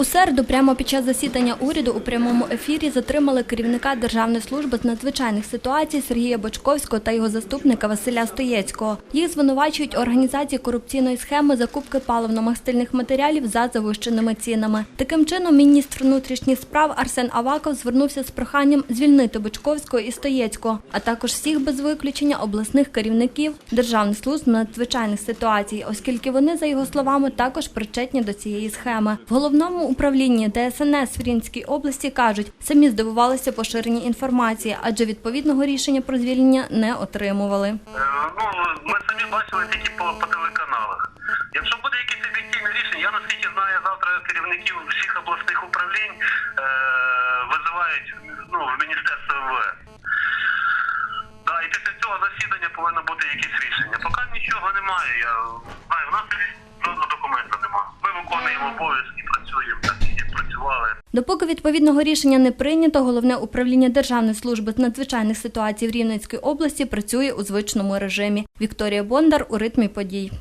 У середу, прямо під час засідання уряду у прямому ефірі затримали керівника Державної служби з надзвичайних ситуацій Сергія Бочковського та його заступника Василя Стоєцького. Їх звинувачують організації корупційної схеми закупки паливно-мастильних матеріалів за завищеними цінами. Таким чином, міністр внутрішніх справ Арсен Аваков звернувся з проханням звільнити Бочковського і Стоєцького, а також всіх без виключення обласних керівників державних служб надзвичайних ситуацій, оскільки вони, за його словами, також причетні до цієї схеми. В головному управлінні ДСНС в Рівненській області кажуть, самі здивувалися поширенні інформації, адже відповідного рішення про звільнення не отримували. Е, Ну, ми самі бачили тільки по, по телеканалах. Якщо буде якесь об'єктивне рішення, я наскільки знаю, завтра керівників всіх обласних управлінь е, визивають ну, в Міністерство МВС. Да, і після цього засідання повинно бути якесь рішення. Поки нічого немає, я знаю, в нас жодного документа немає. Ми виконуємо обов'язки, Допоки відповідного рішення не прийнято, головне управління Державної служби з надзвичайних ситуацій в Рівненській області працює у звичному режимі. Вікторія Бондар у ритмі подій.